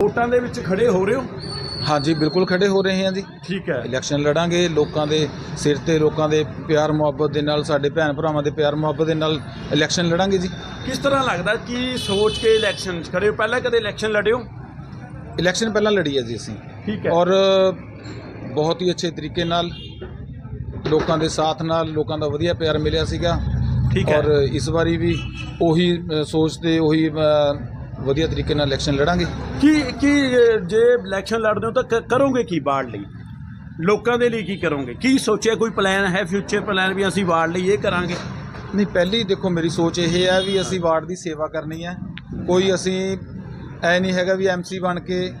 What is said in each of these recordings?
ਵੋਟਾਂ ਦੇ ਵਿੱਚ ਖੜੇ ਹੋ ਰਹੇ ਹੋ? ਹਾਂਜੀ ਬਿਲਕੁਲ ਖੜੇ ਹੋ ਰਹੇ ਹਾਂ ਜੀ। ਠੀਕ ਹੈ। ਇਲੈਕਸ਼ਨ ਲੜਾਂਗੇ ਲੋਕਾਂ ਦੇ ਸਿਰ ਤੇ ਲੋਕਾਂ ਦੇ ਪਿਆਰ ਮੁਹੱਬਤ ਦੇ ਨਾਲ ਸਾਡੇ ਭੈਣ ਭਰਾਵਾਂ ਦੇ ਪਿਆਰ ਮੁਹੱਬਤ ਦੇ ਨਾਲ ਇਲੈਕਸ਼ਨ ਲੜਾਂਗੇ ਜੀ। ਕਿਸ ਤਰ੍ਹਾਂ ਲੱਗਦਾ ਕਿ ਸੋਚ ਕੇ ਇਲੈਕਸ਼ਨ 'ਚ ਖੜੇ ਹੋ? ਪਹਿਲਾਂ ਕਦੇ ਇਲੈਕਸ਼ਨ ਲੜਿਓ ਇਲੈਕਸ਼ਨ ਪਹਿਲਾਂ ਲੜੀ ਹੈ ਜੀ ਅਸੀਂ। ਠੀਕ ਹੈ। ਔਰ ਬਹੁਤ ਹੀ ਅੱਛੇ ਤਰੀਕੇ ਨਾਲ ਲੋਕਾਂ ਦੇ ਸਾਥ ਨਾਲ ਲੋਕਾਂ ਦਾ ਵਧੀਆ ਪਿਆਰ ਮਿਲਿਆ ਸੀਗਾ। ਠੀਕ ਹੈ। ਔਰ ਇਸ ਵਾਰੀ ਵੀ ਉਹੀ ਸੋਚ ਤੇ ਉਹੀ ਵਧੀਆ ਤਰੀਕੇ ਨਾਲ ਇਲੈਕਸ਼ਨ ਲੜਾਂਗੇ। ਕੀ ਕੀ ਜੇ ਇਲੈਕਸ਼ਨ ਲੜਦੇ ਹੋ ਤਾਂ ਕ- ਕਰੋਗੇ ਕੀ ਵਾਰਡ ਲਈ? ਲੋਕਾਂ ਦੇ ਲਈ ਕੀ ਕਰੋਗੇ? ਕੀ ਸੋਚਿਆ? ਕੋਈ ਪਲਾਨ ਹੈ ਫਿਊਚਰ ਪਲਾਨ ਵੀ ਅਸੀਂ ਵਾਰਡ ਲਈ ਇਹ ਕਰਾਂਗੇ? ਨਹੀਂ ਪਹਿਲੀ ਦੇਖੋ ਮੇਰੀ ਸੋਚ ਇਹ ਹੈ ਵੀ ਅਸੀਂ ਵਾਰਡ ਦੀ ਸੇਵਾ ਕਰਨੀ ਹੈ। ਕੋਈ ਅਸੀਂ ਐ ਨਹੀਂ ਹੈਗਾ ਵੀ ਐਮਸੀ ਬਣ ਕੇ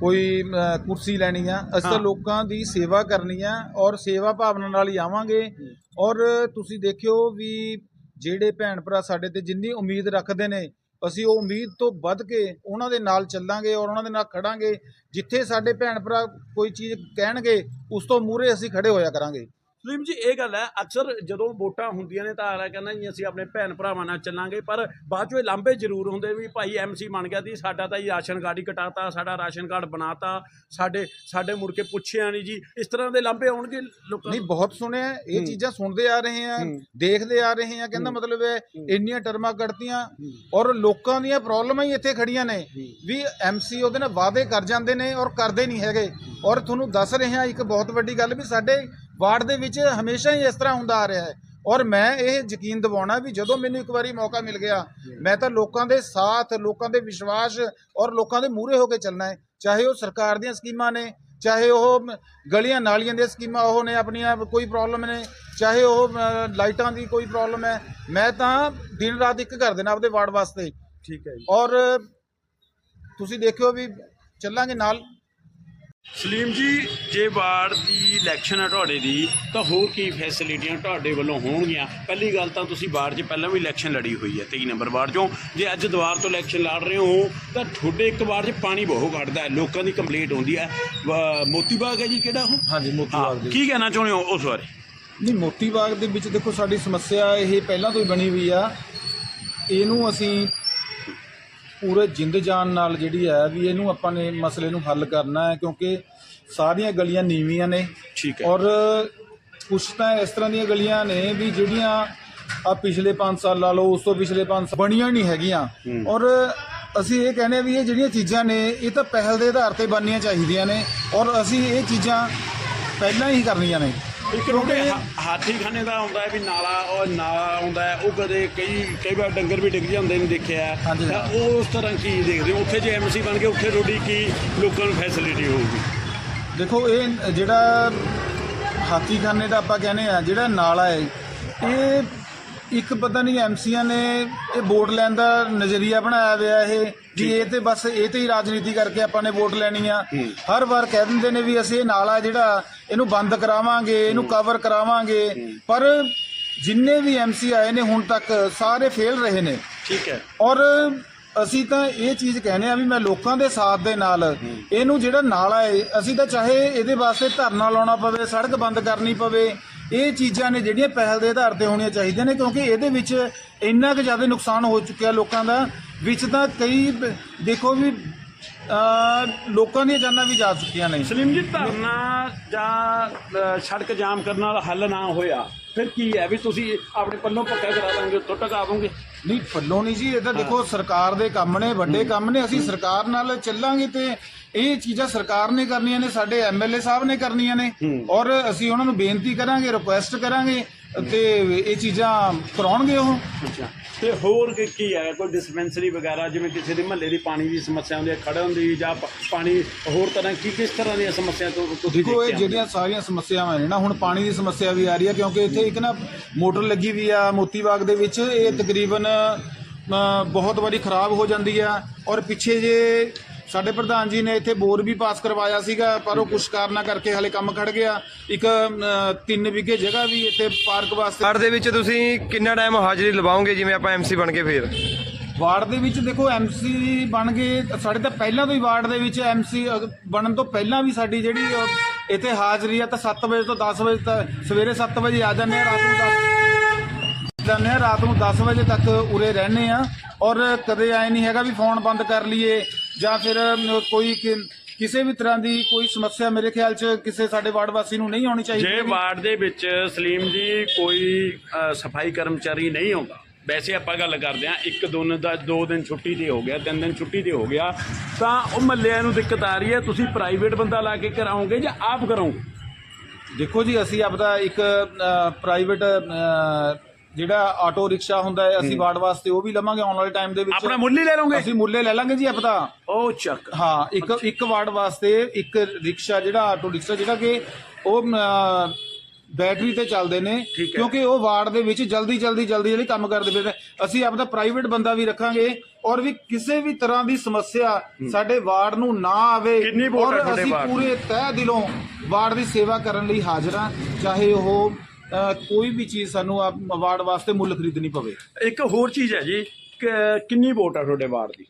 ਕੋਈ ਅ, ਕੁਰਸੀ ਲੈਣੀ ਆ। ਅਸੀਂ ਤਾਂ ਹਾਂ। ਲੋਕਾਂ ਦੀ ਸੇਵਾ ਕਰਨੀ ਆ ਔਰ ਸੇਵਾ ਭਾਵਨਾ ਨਾਲ ਹੀ ਆਵਾਂਗੇ। ਔਰ ਤੁਸੀਂ ਦੇਖਿਓ ਵੀ ਜਿਹੜੇ ਭੈਣ ਭਰਾ ਸਾਡੇ ਤੇ ਜਿੰਨੀ ਉਮੀਦ ਰੱਖਦੇ ਨੇ ਅਸੀਂ ਉਹ ਉਮੀਦ ਤੋਂ ਵੱਧ ਕੇ ਉਹਨਾਂ ਦੇ ਨਾਲ ਚੱਲਾਂਗੇ ਔਰ ਉਹਨਾਂ ਦੇ ਨਾਲ ਖੜਾਂਗੇ, ਜਿੱਥੇ ਸਾਡੇ ਭੈਣ ਭਰਾ ਕੋਈ ਚੀਜ਼ ਕਹਿਣਗੇ, ਉਸ ਤੋਂ ਮੂਹਰੇ ਅਸੀਂ ਖੜੇ ਹੋਇਆ ਕਰਾਂਗੇ। ਸਲੀਮ ਜੀ ਇਹ ਗੱਲ ਹੈ ਅਕਸਰ ਜਦੋਂ ਵੋਟਾਂ ਹੁੰਦੀਆਂ ਨੇ ਤਾਂ ਅਗਲਾ ਕਹਿੰਦਾ ਜੀ ਅਸੀਂ ਆਪਣੇ ਭੈਣ ਭਰਾਵਾਂ ਨਾਲ ਚੱਲਾਂਗੇ ਪਰ ਬਾਅਦ ਚੋਂ ਇਹ ਲਾਂਭੇ ਜ਼ਰੂਰ ਹੁੰਦੇ ਵੀ ਭਾਈ ਐਮਸੀ ਬਣ ਗਿਆ ਸੀ ਸਾਡਾ ਤਾਂ ਜੀ ਰਾਸ਼ਨ ਕਾਰਡ ਹੀ ਕਟਾਤਾ ਸਾਡਾ ਰਾਸ਼ਨ ਕਾਰਡ ਬਣਾਤਾ ਸਾਡੇ ਸਾਡੇ ਮੁੜ ਕੇ ਪੁੱਛਿਆ ਨਹੀਂ ਜੀ ਇਸ ਤਰ੍ਹਾਂ ਦੇ ਲਾਂਭੇ ਆਉਣਗੇ ਲੋਕਾਂ ਨਹੀਂ ਬਹੁਤ ਸੁਣਿਆ ਇਹ। ਚੀਜ਼ਾਂ ਸੁਣਦੇ ਆ ਰਹੇ ਆ। ਦੇਖਦੇ ਆ ਰਹੇ ਆ ਕਹਿੰਦਾ। ਮਤਲਬ ਹੈ ਹੂੰ। ਇੰਨੀਆਂ ਟਰਮਾਂ ਕੱਢਤੀਆਂ ਹੂੰ। ਔਰ ਲੋਕਾਂ ਦੀਆਂ ਪ੍ਰੋਬਲਮਾਂ ਹੀ ਇੱਥੇ ਖੜੀਆਂ ਨੇ। ਵੀ ਐਮਸੀ ਉਹਦੇ ਨਾਲ ਵਾਅਦੇ ਕਰ ਜਾਂਦੇ ਨੇ ਔਰ ਕਰਦੇ ਨਹੀਂ ਹੈਗੇ ਔਰ ਤੁਹਾਨੂੰ ਦੱਸ ਰਹੇ ਹਾਂ ਇੱਕ ਬਹੁਤ ਵੱਡੀ ਗੱਲ ਵੀ ਸਾਡੇ ਵਾਰਡ ਦੇ ਵਿੱਚ ਹਮੇਸ਼ਾ ਹੀ ਇਸ ਤਰ੍ਹਾਂ ਹੁੰਦਾ ਆ ਰਿਹਾ ਹੈ। ਔਰ ਮੈਂ ਇਹ ਯਕੀਨ ਦਿਵਾਉਣਾ ਵੀ ਜਦੋਂ ਮੈਨੂੰ ਇੱਕ ਵਾਰੀ ਮੌਕਾ ਮਿਲ ਗਿਆ ਮੈਂ ਤਾਂ ਲੋਕਾਂ ਦੇ ਸਾਥ ਲੋਕਾਂ ਦੇ ਵਿਸ਼ਵਾਸ ਔਰ ਲੋਕਾਂ ਦੇ ਮੂਹਰੇ ਹੋ ਕੇ ਚੱਲਣਾ ਹੈ। ਚਾਹੇ ਉਹ ਸਰਕਾਰ ਦੀਆਂ ਸਕੀਮਾਂ ਨੇ ਚਾਹੇ ਉਹ ਗਲੀਆਂ ਨਾਲੀਆਂ ਦੀਆਂ ਸਕੀਮਾਂ ਉਹ ਨੇ ਆਪਣੀਆਂ ਕੋਈ ਪ੍ਰੋਬਲਮ ਨੇ ਚਾਹੇ ਉਹ ਲਾਈਟਾਂ ਦੀ ਕੋਈ ਪ੍ਰੋਬਲਮ ਹੈ ਮੈਂ ਤਾਂ ਦਿਨ ਰਾਤ ਇੱਕ ਕਰ ਦੇਣਾ ਆਪਦੇ ਵਾਰਡ ਵਾਸਤੇ। ਠੀਕ ਹੈ ਜੀ। ਔਰ ਤੁਸੀਂ ਦੇਖਿਓ ਵੀ ਚੱਲਾਂਗੇ ਨਾਲ। ਸਲੀਮ ਜੀ ਜੇ ਵਾਰਡ ਦੀ ਇਲੈਕਸ਼ਨ ਹੈ ਤੁਹਾਡੇ ਦੀ ਤਾਂ ਹੋਰ ਕੀ ਫੈਸਿਲਿਟੀਆਂ ਤੁਹਾਡੇ ਵੱਲੋਂ ਹੋਣਗੀਆਂ? ਪਹਿਲੀ ਗੱਲ ਤਾਂ ਤੁਸੀਂ ਵਾਰਡ 'ਚ ਪਹਿਲਾਂ ਵੀ ਇਲੈਕਸ਼ਨ ਲੜੀ ਹੋਈ ਹੈ 23 ਨੰਬਰ ਵਾਰਡ 'ਚੋਂ। ਜੇ ਅੱਜ ਦੁਬਾਰ ਤੋਂ ਇਲੈਕਸ਼ਨ ਲੜ ਰਹੇ ਹੋ ਤਾਂ ਤੁਹਾਡੇ ਇੱਕ ਵਾਰਡ 'ਚ ਪਾਣੀ ਬਹੁਤ ਘਟਦਾ ਹੈ ਲੋਕਾਂ ਦੀ ਕੰਪਲੇਂਟ ਹੁੰਦੀ ਹੈ। ਵਾ- ਮੋਤੀ ਬਾਗ ਹੈ ਜੀ ਕਿਹੜਾ ਉਹ? ਹਾਂਜੀ ਮੋਤੀ ਬਾਗ ਦੇ ਕੀ ਕਹਿਣਾ ਚਾਹੁੰਦੇ ਹੋ ਉਸ ਬਾਰੇ? ਨਹੀਂ ਮੋਤੀ ਬਾਗ ਦੇ ਵਿੱਚ ਦੇਖੋ ਸਾਡੀ ਸਮੱਸਿਆ ਇਹ ਪਹਿਲਾਂ ਤੋਂ ਹੀ ਬਣੀ ਹੋਈ ਆ। ਇਹਨੂੰ ਅਸੀਂ ਪੂਰੇ ਜਿੰਦ ਜਾਨ ਨਾਲ ਜਿਹੜੀ ਹੈ ਵੀ ਇਹਨੂੰ ਆਪਾਂ ਨੇ ਮਸਲੇ ਨੂੰ ਹੱਲ ਕਰਨਾ ਹੈ ਕਿਉਂਕਿ ਸਾਰੀਆਂ ਗਲੀਆਂ ਨੀਵੀਆਂ ਨੇ। ਠੀਕ ਹੈ। ਔਰ ਕੁਛ ਤਾਂ ਇਸ ਤਰ੍ਹਾਂ ਦੀਆਂ ਗਲੀਆਂ ਨੇ ਵੀ ਜਿਹੜੀਆਂ ਆ ਪਿਛਲੇ 5 ਸਾਲ ਲਾ ਲਓ ਉਸ ਤੋਂ ਪਿਛਲੇ 5 ਸਾਲ ਬਣੀਆਂ ਨਹੀਂ ਹੈਗੀਆਂ। ਔਰ ਅਸੀਂ ਇਹ ਕਹਿੰਦੇ ਆ ਵੀ ਇਹ ਜਿਹੜੀਆਂ ਚੀਜ਼ਾਂ ਨੇ ਇਹ ਤਾਂ ਪਹਿਲ ਦੇ ਆਧਾਰ ਤੇ ਬਣਨੀਆਂ ਚਾਹੀਦੀਆਂ ਨੇ। ਔਰ ਅਸੀਂ ਇਹ ਚੀਜ਼ਾਂ ਪਹਿਲਾਂ ਹੀ ਕਰਨੀਆਂ ਨੇ। ਇੱਕ ਰੋਡੇ ਹਾਥੀ ਖਾਨੇ ਦਾ ਆਉਂਦਾ ਹੈ ਵੀ ਨਾਲਾ ਉਹ ਨਾਲਾ ਆਉਂਦਾ ਹੈ ਉਹ ਕਦੇ ਕਈ ਕਈ ਵਾਰ ਡੰਗਰ ਵੀ ਡਿੱਗ ਜਾਂਦੇ ਨੇ ਦੇਖਿਆ ਹੈ। ਹਾਂਜੀ, ਤਾਂ ਹਾਂ। ਉਹ ਉਸ ਤਰ੍ਹਾਂ ਕੀ ਦੇਖਦੇ ਹੋ ਉੱਥੇ ਜੇ ਐਮਸੀ ਬਣ ਕੇ ਉੱਥੇ ਰੋਡੀ ਕੀ ਲੋਕਾਂ ਨੂੰ ਫੈਸਿਲਿਟੀ ਹੋਊਗੀ ਦੇਖੋ ਇਹ ਜਿਹੜਾ ਹਾਥੀਖਾਨੇ ਦਾ ਆਪਾਂ ਕਹਿੰਦੇ ਆ ਜਿਹੜਾ ਨਾਲਾ ਹੈ ਇਹ ਇੱਕ ਪਤਾ ਨਹੀਂ ਐਮਸੀਆਂ ਨੇ ਇਹ ਵੋਟ ਲੈਣ ਦਾ ਨਜ਼ਰੀਆ ਬਣਾਇਆ ਹੋਇਆ ਇਹ ਵੀ ਇਹ ਤੇ ਬਸ ਇਹ ਤੇ ਹੀ ਰਾਜਨੀਤੀ ਕਰਕੇ ਆਪਾਂ ਨੇ ਵੋਟ ਲੈਣੀ ਆ। ਹਰ ਵਾਰ ਕਹਿ ਦਿੰਦੇ ਨੇ ਵੀ ਅਸੀਂ ਇਹ ਨਾਲਾ ਜਿਹੜਾ ਇਹਨੂੰ ਬੰਦ ਕਰਾਵਾਂਗੇ ਇਹਨੂੰ ਕਵਰ ਕਰਾਵਾਂਗੇ। ਪਰ ਜਿੰਨੇ ਵੀ ਐਮਸੀ ਆਏ ਨੇ ਹੁਣ ਤੱਕ ਸਾਰੇ ਫੇਲ ਰਹੇ ਨੇ। ਠੀਕ ਹੈ। ਔਰ ਅਸੀਂ ਤਾਂ ਇਹ ਚੀਜ਼ ਕਹਿੰਦੇ ਆ ਵੀ ਮੈਂ ਲੋਕਾਂ ਦੇ ਸਾਥ ਦੇ ਨਾਲ ਇਹਨੂੰ ਜਿਹੜਾ ਨਾਲਾ ਹੈ ਅਸੀਂ ਤਾਂ ਚਾਹੇ ਇਹਦੇ ਵਾਸਤੇ ਧਰਨਾ ਲਾਉਣਾ ਪਵੇ ਸੜਕ ਬੰਦ ਕਰਨੀ ਪਵੇ ਇਹ ਚੀਜ਼ਾਂ ਨੇ ਜਿਹੜੀਆਂ ਪਹਿਲ ਦੇ ਆਧਾਰ ਤੇ ਹੋਣੀਆਂ ਚਾਹੀਦੀਆਂ ਨੇ ਕਿਉਂਕਿ ਇਹਦੇ ਵਿੱਚ ਇੰਨਾ ਕੁ ਜ਼ਿਆਦਾ ਨੁਕਸਾਨ ਹੋ ਚੁੱਕਿਆ ਲੋਕਾਂ ਦਾ ਵਿੱਚ ਤਾਂ ਕਈ ਦੇਖੋ ਵੀ ਲੋਕਾਂ ਦੀਆਂ ਜਾਨਾਂ ਵੀ ਜਾ ਚੁੱਕੀਆਂ ਨੇ। ਸਲੀਮ ਜੀ ਧਰਨਾ ਜਾਂ ਅ, ਸੜਕ ਜਾਮ ਕਰਨ ਨਾਲ ਹੱਲ ਨਾ ਹੋਇਆ ਫਿਰ ਕੀ ਹੈ? ਵੀ ਤੁਸੀਂ ਆਪਣੇ ਪੱਲੋਂ ਪੱਕਾ ਕਰਾ ਦਾਂਗੇ ਉੱਥੋਂ ਟਕਾਵੋਗੇ ਨਹੀਂ ਫੱਲੋਂ ਨਹੀਂ ਜੀ ਇਹ ਤਾਂ ਦੇਖੋ ਸਰਕਾਰ ਦੇ ਕੰਮ ਨੇ ਵੱਡੇ ਕੰਮ ਨੇ ਅਸੀਂ ਸਰਕਾਰ ਨਾਲ ਚੱਲਾਂਗੇ ਤੇ ਇਹ ਚੀਜ਼ਾਂ ਸਰਕਾਰ ਨੇ ਕਰਨੀਆਂ ਨੇ ਸਾਡੇ ਐਮਐਲਏ ਸਾਹਿਬ ਨੇ ਕਰਨੀਆਂ ਨੇ। ਔਰ ਅਸੀਂ ਉਹਨਾਂ ਨੂੰ ਬੇਨਤੀ ਕਰਾਂਗੇ ਰਿਕੁਐਸਟ ਕਰਾਂਗੇ ਤੇ ਇਹ ਚੀਜ਼ਾਂ ਕਰਾਉਣਗੇ ਉਹ? ਅੱਛਾ। ਤੇ ਹੋਰ ਕੀ- ਕੀ ਹੈ? ਕੋਈ ਡਿਸਪੈਂਸਰੀ ਵਗੈਰਾ ਜਿਵੇਂ ਕਿਸੇ ਦੇ ਮਹੱਲੇ ਦੀ ਪਾਣੀ ਦੀ ਸਮੱਸਿਆ ਹੁੰਦੀ ਹੈ ਖੜਨ ਦੀ ਜਾਂ ਪ- ਪਾਣੀ ਹੋਰ ਤਰ੍ਹਾਂ ਕੀ ਕਿਸ ਤਰ੍ਹਾਂ ਦੀਆਂ ਸਮੱਸਿਆ ਤੋਂ ਤੁਸੀਂ ਦੇਖੋ ਇਹ ਦੇਖਿਆ? ਜਿਹੜੀਆਂ ਸਾਰੀਆਂ ਸਮੱਸਿਆਵਾਂ ਨੇ ਨਾ ਹੁਣ ਪਾਣੀ ਦੀ ਸਮੱਸਿਆ ਵੀ ਆ ਰਹੀ ਹੈ ਕਿਉਂਕਿ ਇੱਥੇ ਇੱਕ ਨਾ ਮੋਟਰ ਲੱਗੀ ਵੀ ਆ ਮੋਤੀ ਬਾਗ ਦੇ ਵਿੱਚ ਇਹ ਤਕਰੀਬਨ ਬਹੁਤ ਵਾਰੀ ਖਰਾਬ ਹੋ ਜਾਂਦੀ ਆ ਔਰ ਪਿੱਛੇ ਜੇ ਸਾਡੇ ਪ੍ਰਧਾਨ ਜੀ ਨੇ ਇੱਥੇ ਬੋਰ ਵੀ ਪਾਸ ਕਰਵਾਇਆ ਸੀਗਾ ਪਰ ਉਹ ਕੁਛ ਕਾਰਨਾਂ ਕਰਕੇ ਹਲੇ ਕੰਮ ਖੜ ਗਿਆ। ਇੱਕ 3 ਵਿਗੇ ਜਗ੍ਹਾ ਵੀ ਇੱਥੇ ਪਾਰਕ ਵਾਸਤੇ ਵਾਰਡ ਦੇ ਵਿੱਚ ਤੁਸੀਂ ਕਿੰਨਾ ਟਾਈਮ ਹਾਜ਼ਰੀ ਲਵਾਓਗੇ ਜਿਵੇਂ ਆਪਾਂ ਐਮਸੀ ਬਣ ਕੇ ਫੇਰ? ਵਾਰਡ ਦੇ ਵਿੱਚ ਦੇਖੋ ਐਮਸੀ ਬਣ ਗਏ ਸਾਡੇ ਤਾਂ ਪਹਿਲਾਂ ਤੋਂ ਹੀ ਵਾਰਡ ਦੇ ਵਿੱਚ ਐਮਸੀ ਬਣਨ ਤੋਂ ਪਹਿਲਾਂ ਵੀ ਸਾਡੀ ਜਿਹੜੀ ਇੱਥੇ ਹਾਜ਼ਰੀ ਆ ਤਾਂ 7 ਵਜੇ ਤੋਂ 10 ਵਜੇ ਤੱਕ ਸਵੇਰੇ 7 ਵਜੇ ਆ ਜਾਂਦੇ ਆ ਰਾਤ ਨੂੰ 10 ਜਾਂਦੇ ਆ ਰਾਤ ਨੂੰ 10 ਵਜੇ ਤੱਕ ਉਰੇ ਰਹਿੰਦੇ ਆ। ਔਰ ਕਦੇ ਐ ਨਹੀਂ ਹੈਗਾ ਵੀ ਫੋਨ ਬੰਦ ਕਰ ਲਈਏ ਜਾਂ ਫਿਰ ਕੋਈ ਕਿਸੇ ਵੀ ਤਰ੍ਹਾਂ ਦੀ ਕੋਈ ਸਮੱਸਿਆ ਮੇਰੇ ਖਿਆਲ 'ਚ ਕਿਸੇ ਸਾਡੇ ਵਾਰਡ ਵਾਸੀ ਨੂੰ ਨਹੀਂ ਆਉਣੀ ਚਾਹੀਦੀ ਜੇ। ਵਾਰਡ ਦੇ ਵਿੱਚ ਸਲੀਮ ਜੀ ਕੋਈ ਸਫ਼ਾਈ ਕਰਮਚਾਰੀ ਨਹੀਂ ਆਉਂਦਾ ਵੈਸੇ ਆਪਾਂ ਗੱਲ ਕਰਦੇ ਆ ਇੱਕ ਦਿਨ ਦਾ ਦੋ ਦਿਨ ਛੁੱਟੀ ਤੇ ਹੋ ਗਿਆ ਤਿੰਨ ਦਿਨ ਛੁੱਟੀ ਤੇ ਹੋ ਗਿਆ ਤਾਂ ਉਹ ਮੱਲਿਆਂ ਨੂੰ ਦਿੱਕਤ ਆ ਰਹੀ ਹੈ ਤੁਸੀਂ ਪ੍ਰਾਈਵੇਟ ਬੰਦਾ ਲਾ ਕੇ ਕਰਾਓਗੇ ਜਾਂ ਆਪ ਕਰੋਗੇ ਦੇਖੋ ਜੀ ਅਸੀਂ ਆਪਦਾ ਇੱਕ ਪ੍ਰਾਈਵੇਟ ਜਿਹੜਾ ਆਟੋ ਰਿਕਸ਼ਾ ਹੁੰਦਾ ਹੈ ਅਸੀਂ ਵਾਰਡ ਵਾਸਤੇ ਉਹ ਵੀ ਲਵਾਂਗੇ ਆਉਣ ਵਾਲੇ ਟਾਈਮ ਦੇ ਵਿੱਚ। ਆਪਣਾ ਮੁੱਲ ਹੀ ਲੈ ਲਓਗੇ? ਅਸੀਂ ਮੁੱਲੇ ਲੈ ਲਾਂਗੇ ਜੀ ਆਪਦਾ ਉਹ ਚੱਕ। ਹਾਂ ਇੱਕ ਇੱਕ ਵਾਰਡ ਵਾਸਤੇ ਇੱਕ ਰਿਕਸ਼ਾ ਜਿਹੜਾ ਆਟੋ ਰਿਕਸ਼ਾ ਜਿਹੜਾ ਕਿ ਉਹ ਅਮ, ਬੈਟਰੀ ਤੇ ਚੱਲਦੇ ਨੇ ਠੀਕ ਹੈ। ਕਿਉਂਕਿ ਉਹ ਵਾਰਡ ਦੇ ਵਿੱਚ ਜਲਦੀ ਜਲਦੀ ਜਲਦੀ ਜਿਹੜੀ ਕੰਮ ਕਰਦੇ ਪਏ ਨੇ। ਅਸੀਂ ਆਪਦਾ ਪ੍ਰਾਈਵੇਟ ਬੰਦਾ ਵੀ ਰੱਖਾਂਗੇ ਔਰ ਵੀ ਕਿਸੇ ਵੀ ਤਰ੍ਹਾਂ ਦੀ ਸਮੱਸਿਆ ਸਾਡੇ ਵਾਰਡ ਨੂੰ ਨਾ ਆਵੇ ਕਿੰਨੀ ਵੋਟ ਹੈ ਔਰ ਤੁਹਾਡੇ ਅਸੀਂ ਵਾਰਡ? ਪੂਰੇ ਤਹਿ ਦਿਲੋਂ ਵਾਰਡ ਦੀ ਸੇਵਾ ਕਰਨ ਲਈ ਹਾਜ਼ਰ ਹਾਂ ਚਾਹੇ ਉਹ ਕੋਈ ਵੀ ਚੀਜ਼ ਸਾਨੂੰ ਆ ਵਾਰਡ ਵਾਸਤੇ ਮੁੱਲ ਖਰੀਦਣੀ ਪਵੇ ਇੱਕ ਹੋਰ ਚੀਜ਼ ਹੈ ਜੀ ਕਿ ਕਿੰਨੀ ਵੋਟ ਆ ਤੁਹਾਡੇ ਵਾਰਡ ਦੀ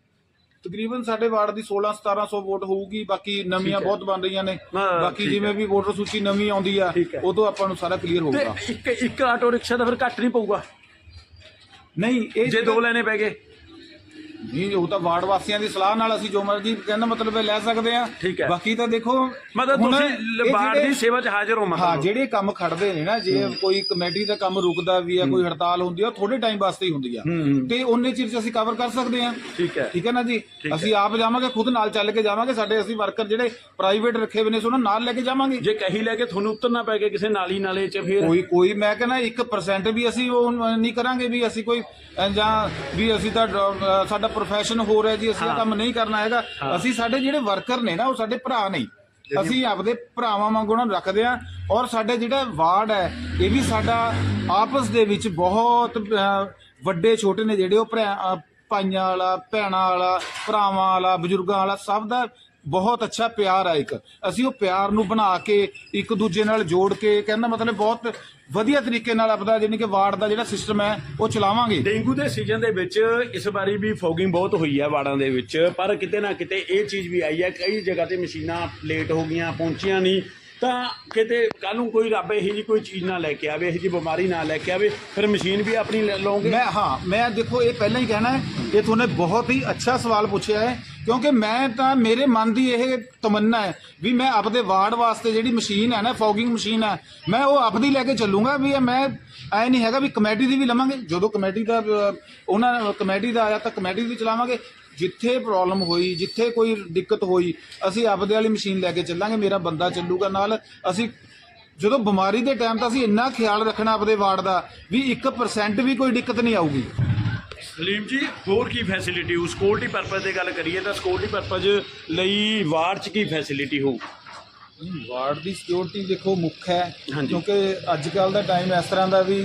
ਤਕਰੀਬਨ ਸਾਡੇ ਵਾਰਡ ਦੀ 16 1700 ਵੋਟ ਹੋਊਗੀ ਬਾਕੀ ਨਵੀਆਂ ਠੀਕ ਹੈ। ਬਹੁਤ ਬਣ ਰਹੀਆਂ ਨੇ ਹਾਂ, ਬਾਕੀ ਠੀਕ ਜਿਵੇਂ। ਵੀ ਵੋਟਰ ਸੂਚੀ ਨਵੀਂ ਆਉਂਦੀ ਆ ਠੀਕ ਹੈ। ਉਦੋਂ ਆਪਾਂ ਨੂੰ ਸਾਰਾ ਕਲੀਅਰ ਤੇ ਹੋਊਗਾ ਇੱਕ ਇੱਕ ਆਟੋ ਰਿਕਸ਼ਾ ਦਾ ਫਿਰ ਘੱਟ ਨਹੀਂ ਪਊਗਾ ਨਹੀਂ ਇਹ ਜੇ ਦੋ ਲੈਣੇ ਪੈ ਗਏ ਨਹੀਂ ਉਹ ਤਾਂ ਵਾਰਡ ਵਾਸੀਆਂ ਦੀ ਸਲਾਹ ਨਾਲ ਅਸੀਂ ਜੋ ਮਰਜ਼ੀ ਕਹਿੰਦਾ ਮਤਲਬ ਲੈ ਸਕਦੇ ਆ ਠੀਕ ਹੈ। ਬਾਕੀ ਤਾਂ ਦੇਖੋ ਮਤਲਬ ਹੁਣ ਤੁਸੀਂ ਜਿਹੜੇ- ਦੀ ਸੇਵਾ 'ਚ ਹਾਜ਼ਰ ਹੋ ਹਾਂ ਮਤਲਬ ਜਿਹੜੇ ਕੰਮ ਖੜਦੇ ਨੇ ਨਾ ਜੇ ਕੋਈ ਕਮੇਟੀ ਦਾ ਕੰਮ ਰੁਕਦਾ ਵੀ ਆ ਕੋਈ ਹੜਤਾਲ ਹੁੰਦੀ ਆ ਉਹ ਥੋੜੇ ਟਾਈਮ ਵਾਸਤੇ ਹੀ ਹੁੰਦੀ ਆ। ਹੂੰ। ਤੇ ਉਹਨੇ ਚਿਰ ਚ ਅਸੀਂ ਕਵਰ ਕਰ ਸਕਦੇ ਆ ਠੀਕ ਹੈ। ਠੀਕ ਹੈ ਨਾ ਜੀ। ਅਸੀਂ ਆਪ ਜਾਵਾਂਗੇ ਖੁਦ ਨਾਲ ਚੱਲ ਕੇ ਜਾਵਾਂਗੇ ਸਾਡੇ ਅਸੀਂ ਵਰਕਰ ਜਿਹੜੇ ਪ੍ਰਾਈਵੇਟ ਰੱਖੇ ਹੋਏ ਨੇ ਸੋ ਉਹਨਾਂ ਨਾਲ ਲੈ ਕੇ ਜਾਵਾਂਗੇ। ਜੇ ਕਹੀ ਲੈ ਕੇ ਤੁਹਾਨੂੰ ਉਤਰਨਾ ਪੈ ਗਿਆ ਕਿਸੇ ਨਾਲੀ ਨਾਲੇ 'ਚ ਫਿਰ? ਕੋਈ ਕੋਈ ਮੈਂ ਕਹਿੰਦਾ 1% ਵੀ ਅਸੀਂ ਉਹ ਨਹੀਂ ਕਰਾਂਗੇ ਵੀ ਅਸੀਂ ਕੋਈ ਜਾਂ ਵੀ ਅਸੀਂ ਤਾਂ ਸਾਡਾ ਪ੍ਰੋਫੈਸ਼ਨ ਹੋ ਰਿਹਾ ਜੀ ਅਸੀਂ ਇਹ ਕੰਮ ਨਹੀਂ ਕਰਨਾ ਹੈਗਾ। ਅਸੀਂ ਸਾਡੇ ਜਿਹੜੇ ਵਰਕਰ ਨੇ ਨਾ ਉਹ ਸਾਡੇ ਭਰਾ ਨਹੀਂ ਅਸੀਂ ਆਪਦੇ ਭਰਾਵਾਂ ਵਾਂਗੂ ਉਹਨਾਂ ਨੂੰ ਰੱਖਦੇ ਆ ਔਰ ਸਾਡੇ ਜਿਹੜਾ ਵਾਰਡ ਹੈ ਇਹ ਵੀ ਸਾਡਾ ਆਪਸ ਦੇ ਵਿੱਚ ਬਹੁਤ ਵੱਡੇ ਛੋਟੇ ਨੇ ਜਿਹੜੇ ਉਹ ਭਰਾ ਭਾਈਆਂ ਵਾਲਾ ਭੈਣਾਂ ਵਾਲਾ ਭਰਾਵਾਂ ਵਾਲਾ ਬਜ਼ੁਰਗਾਂ ਵਾਲਾ ਸਭ ਦਾ ਬਹੁਤ ਅੱਛਾ ਪਿਆਰ ਆ ਇੱਕ। ਅਸੀਂ ਉਹ ਪਿਆਰ ਨੂੰ ਬਣਾ ਕੇ ਇੱਕ ਦੂਜੇ ਨਾਲ ਜੋੜ ਕੇ ਕਹਿੰਦਾ ਮਤਲਬ ਬਹੁਤ ਵਧੀਆ ਤਰੀਕੇ ਨਾਲ ਆਪਦਾ ਜਾਣੀ ਕਿ ਵਾਰਡ ਦਾ ਜਿਹੜਾ ਸਿਸਟਮ ਹੈ ਉਹ ਚਲਾਵਾਂਗੇ। ਡੇਂਗੂ ਦੇ ਸੀਜ਼ਨ ਦੇ ਵਿੱਚ ਇਸ ਵਾਰੀ ਵੀ ਫੋਗਿੰਗ ਬਹੁਤ ਹੋਈ ਹੈ ਵਾੜਾਂ ਦੇ ਵਿੱਚ ਪਰ ਕਿਤੇ ਨਾ ਕਿਤੇ ਇਹ ਚੀਜ਼ ਵੀ ਆਈ ਹੈ ਕਈ ਜਗ੍ਹਾ ਤੇ ਮਸ਼ੀਨਾਂ ਲੇਟ ਹੋ ਗਈਆਂ ਪਹੁੰਚੀਆਂ ਨਹੀਂ। ਤਾਂ ਕਿਤੇ ਕੱਲ ਨੂੰ ਕੋਈ ਰੱਬ ਇਹੀ ਜੀ ਕੋਈ ਚੀਜ਼ ਨਾ ਲੈ ਕੇ ਆਵੇ ਇਹੀ ਜੀ ਬਿਮਾਰੀ ਨਾ ਲੈ ਕੇ ਆਵੇ ਫਿਰ ਮਸ਼ੀਨ ਵੀ ਆਪਣੀ ਲੈ ਲਓਗੇ? ਮੈਂ ਹਾਂ ਮੈਂ ਦੇਖੋ ਇਹ ਪਹਿਲਾਂ ਹੀ ਕਹਿਣਾ ਹੈ ਇਹ ਤੁਹਾਨੇ ਬਹੁਤ ਹੀ ਅੱਛਾ ਸਵਾਲ ਪੁੱਛਿਆ ਹੈ। ਕਿਉਂਕਿ ਮੈਂ ਤਾਂ, ਮੇਰੇ ਮਨ ਦੀ ਇਹ ਤਮੰਨਾ ਹੈ ਵੀ ਮੈਂ ਆਪਦੇ ਵਾਰਡ ਵਾਸਤੇ ਜਿਹੜੀ ਮਸ਼ੀਨ ਹੈ ਨਾ, ਫੌਗਿੰਗ ਮਸ਼ੀਨ ਹੈ, ਮੈਂ ਉਹ ਆਪਦੀ ਲੈ ਕੇ ਚੱਲੂਗਾ ਵੀ ਮੈਂ ਐ ਨਹੀਂ ਹੈਗਾ ਵੀ ਕਮੇਟੀ ਦੀ ਵੀ ਲਵਾਂਗੇ। ਜਦੋਂ ਕਮੇਟੀ ਦਾ ਉਹਨਾਂ ਕਮੇਟੀ ਦਾ ਆਇਆ ਤਾਂ ਕਮੇਟੀ ਦੀ ਚਲਾਵਾਂਗੇ। ਜਿੱਥੇ ਪ੍ਰੋਬਲਮ ਹੋਈ, ਜਿੱਥੇ ਕੋਈ ਦਿੱਕਤ ਹੋਈ, ਅਸੀਂ ਆਪਦੇ ਵਾਲੀ ਮਸ਼ੀਨ ਲੈ ਕੇ ਚੱਲਾਂਗੇ, ਮੇਰਾ ਬੰਦਾ ਚੱਲੂਗਾ ਨਾਲ। ਅਸੀਂ ਜਦੋਂ ਬਿਮਾਰੀ ਦੇ ਟਾਈਮ ਤਾਂ ਅਸੀਂ ਇੰਨਾ ਖਿਆਲ ਰੱਖਣਾ ਆਪਦੇ ਵਾਰਡ ਦਾ ਵੀ 1% ਵੀ ਕੋਈ ਦਿੱਕਤ ਨਹੀਂ ਆਊਗੀ। ਸਲੀਮ ਜੀ ਹੋਰ ਕੀ ਫੈਸਿਲਿਟੀ ਹੋ ਸਕਿਉਰਟੀ ਪਰਪਸ ਦੀ ਗੱਲ ਕਰੀਏ ਤਾਂ ਸਕਿਉਰਟੀ ਪਰਪਸ ਲਈ ਵਾਰਡ 'ਚ ਕੀ ਫੈਸਿਲਿਟੀ ਹੋਊ? ਵਾਰਡ ਦੀ ਸਿਕਿਉਰਿਟੀ ਦੇਖੋ ਮੁੱਖ ਹੈ ਹਾਂਜੀ। ਕਿਉਂਕਿ ਅੱਜ ਕੱਲ ਦਾ ਟਾਈਮ ਇਸ ਤਰ੍ਹਾਂ ਦਾ ਵੀ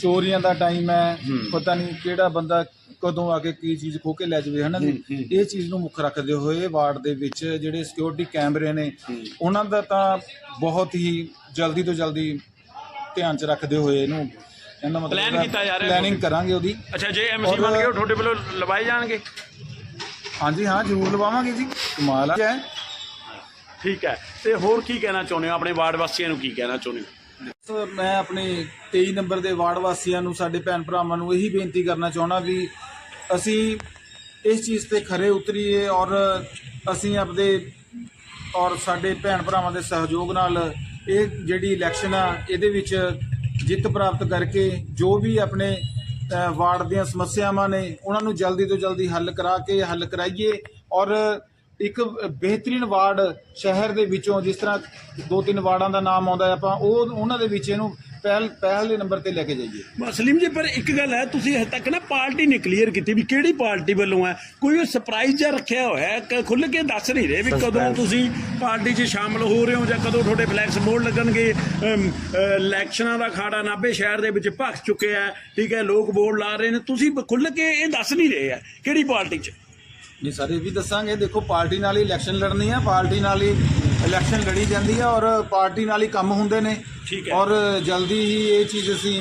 ਚੋਰੀਆਂ ਦਾ ਟਾਈਮ ਹੈ ਪਤਾ ਨਹੀਂ ਕਿਹੜਾ ਬੰਦਾ ਕਦੋਂ ਆ ਕੇ ਕੀ ਚੀਜ਼ ਖੋ ਕੇ ਲੈ ਜਾਵੇ ਹਨਾ ਜੀ? ਇਹ ਚੀਜ਼ ਨੂੰ ਮੁੱਖ ਰੱਖਦੇ ਹੋਏ ਵਾਰਡ ਦੇ ਵਿੱਚ ਜਿਹੜੇ ਸਿਕਿਉਰਿਟੀ ਕੈਮਰੇ ਨੇ ਉਹਨਾਂ ਦਾ ਤਾਂ ਬਹੁਤ ਹੀ ਜਲਦੀ ਤੋਂ ਜਲਦੀ ਧਿਆਨ ਚ ਰੱਖਦੇ ਹੋਏ ਇਹਨੂੰ ਇਹਦਾ ਮਤਲਬ Plan ਕੀਤਾ ਜਾ ਰਿਹਾ ਪਲੈਨਿੰਗ ਕਰਾਂਗੇ ਉਹਦੀ। ਅੱਛਾ ਜੇ ਐਮਸੀ ਬਣ ਗਏ ਉਹ ਤੁਹਾਡੇ ਵੱਲੋਂ ਲਵਾਏ ਜਾਣਗੇ? ਹਾਂਜੀ ਹਾਂ ਜ਼ਰੂਰ ਲਵਾਵਾਂਗੇ ਜੀ। ਕਮਾਲ ਹੈ ਠੀਕ ਹੈ। ਤੇ ਹੋਰ ਕੀ ਕਹਿਣਾ ਚਾਹੁੰਦੇ ਹੋ? ਆਪਣੇ ਵਾਰਡ ਵਾਸੀਆਂ ਨੂੰ ਕੀ ਕਹਿਣਾ ਚਾਹੁੰਦੇ ਹੋ? ਸੋ ਮੈਂ ਆਪਣੇ 23 ਨੰਬਰ ਦੇ ਵਾਰਡ ਵਾਸੀਆਂ ਨੂੰ ਸਾਡੇ ਭੈਣ ਭਰਾਵਾਂ ਨੂੰ ਇਹੀ ਬੇਨਤੀ ਕਰਨਾ ਚਾਹਣਾ ਵੀ ਅਸੀਂ ਇਸ ਚੀਜ਼ ਤੇ ਖਰੇ ਉਤਰੀਏ ਔਰ ਅਸੀਂ ਆਪਦੇ ਔਰ ਸਾਡੇ ਭੈਣ ਭਰਾਵਾਂ ਦੇ ਸਹਿਯੋਗ ਨਾਲ ਇਹ ਜਿਹੜੀ ਇਲੈਕਸ਼ਨ ਆ ਇਹਦੇ ਵਿੱਚ ਜਿੱਤ ਪ੍ਰਾਪਤ ਕਰਕੇ ਜੋ ਵੀ ਆਪਣੇ ਵਾਰਡ ਦੀਆਂ ਸਮੱਸਿਆਵਾਂ ਨੇ, ਉਹਨਾਂ ਨੂੰ ਜਲਦੀ ਤੋਂ ਜਲਦੀ ਹੱਲ ਕਰਾ ਕੇ ਹੱਲ ਕਰਾਈਏ ਔਰ ਇੱਕ ਬਿਹਤਰੀਨ ਵਾਰਡ ਸ਼ਹਿਰ ਦੇ ਵਿੱਚੋਂ ਜਿਸ ਤਰ੍ਹਾਂ ਦੋ ਤਿੰਨ ਵਾਰਡਾਂ ਦਾ ਨਾਮ ਆਉਂਦਾ ਹੈ ਆਪਾਂ ਉਹ ਉਹਨਾਂ ਦੇ ਵਿੱਚ ਇਹਨੂੰ ਪਹਿਲ ਪਹਿਲ ਦੇ ਨੰਬਰ ਤੇ ਲੈ ਕੇ ਜਾਈਏ। ਮਸਲਿਮ ਜੀ ਪਰ ਇੱਕ ਗੱਲ ਹੈ ਤੁਸੀਂ ਹਜੇ ਤੱਕ ਨਾ ਪਾਰਟੀ ਨਹੀਂ ਕਲੀਅਰ ਕੀਤੀ ਵੀ ਕਿਹੜੀ ਪਾਰਟੀ ਵੱਲੋਂ ਹੈ। ਕੋਈ ਸਰਪ੍ਰਾਈਜ਼ ਜਿਹਾ ਰੱਖਿਆ ਹੋਇਆ ਹੈ? ਖੁੱਲ ਕੇ ਦੱਸ ਨਹੀਂ ਰਹੇ ਵੀ ਕਦੋਂ ਤੁਸੀਂ ਪਾਰਟੀ 'ਚ ਸ਼ਾਮਲ ਹੋ ਰਹੇ ਹੋ ਜਾਂ ਕਦੋਂ ਤੁਹਾਡੇ ਫਲੈਕਸ ਬੋਰਡ ਲੱਗਣਗੇ? ਇਲੈਕਸ਼ਨਾਂ ਦਾ ਖਾੜਾ ਨਾਭੇ ਸ਼ਹਿਰ ਦੇ ਵਿੱਚ ਭਖ ਚੁੱਕਿਆ ਹੈ ਠੀਕ ਹੈ ਲੋਕ ਬੋਰਡ ਲਾ ਰਹੇ ਨੇ। ਤੁਸੀਂ ਖੁੱਲ ਕੇ ਇਹ ਦੱਸ ਨਹੀਂ ਰਹੇ ਹੈ ਕਿਹੜੀ ਪਾਰਟੀ 'ਚ? ਨਹੀਂ ਸਰ ਇਹ ਵੀ ਦੱਸਾਂਗੇ ਦੇਖੋ ਪਾਰਟੀ ਨਾਲ ਹੀ ਇਲੈਕਸ਼ਨ ਲੜਨੀ ਆ ਪਾਰਟੀ ਨਾਲ ਹੀ ਇਲੈਕਸ਼ਨ ਲੜੀ ਜਾਂਦੀ ਆ ਔਰ ਪਾਰਟੀ ਨਾਲ ਹੀ ਕੰਮ ਹੁੰਦੇ ਨੇ ਠੀਕ ਹੈ। ਔਰ ਜਲਦੀ ਹੀ ਇਹ ਚੀਜ਼ ਅਸੀਂ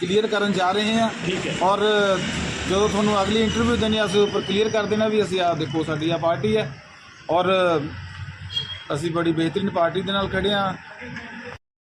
ਕਲੀਅਰ ਕਰਨ ਜਾ ਰਹੇ ਹਾਂ ਠੀਕ ਹੈ। ਔਰ ਜਦੋਂ ਤੁਹਾਨੂੰ ਅਗਲੀ ਇੰਟਰਵਿਊ ਦੇਣੀ ਆ ਅਸੀਂ ਉੱਪਰ ਕਲੀਅਰ ਕਰ ਦੇਣਾ ਵੀ ਅਸੀਂ ਆ ਦੇਖੋ ਸਾਡੀ ਆ ਪਾਰਟੀ ਹੈ ਔਰ ਅਸੀਂ ਬੜੀ ਬਿਹਤਰੀਨ ਪਾਰਟੀ ਦੇ ਨਾਲ ਖੜੇ ਆ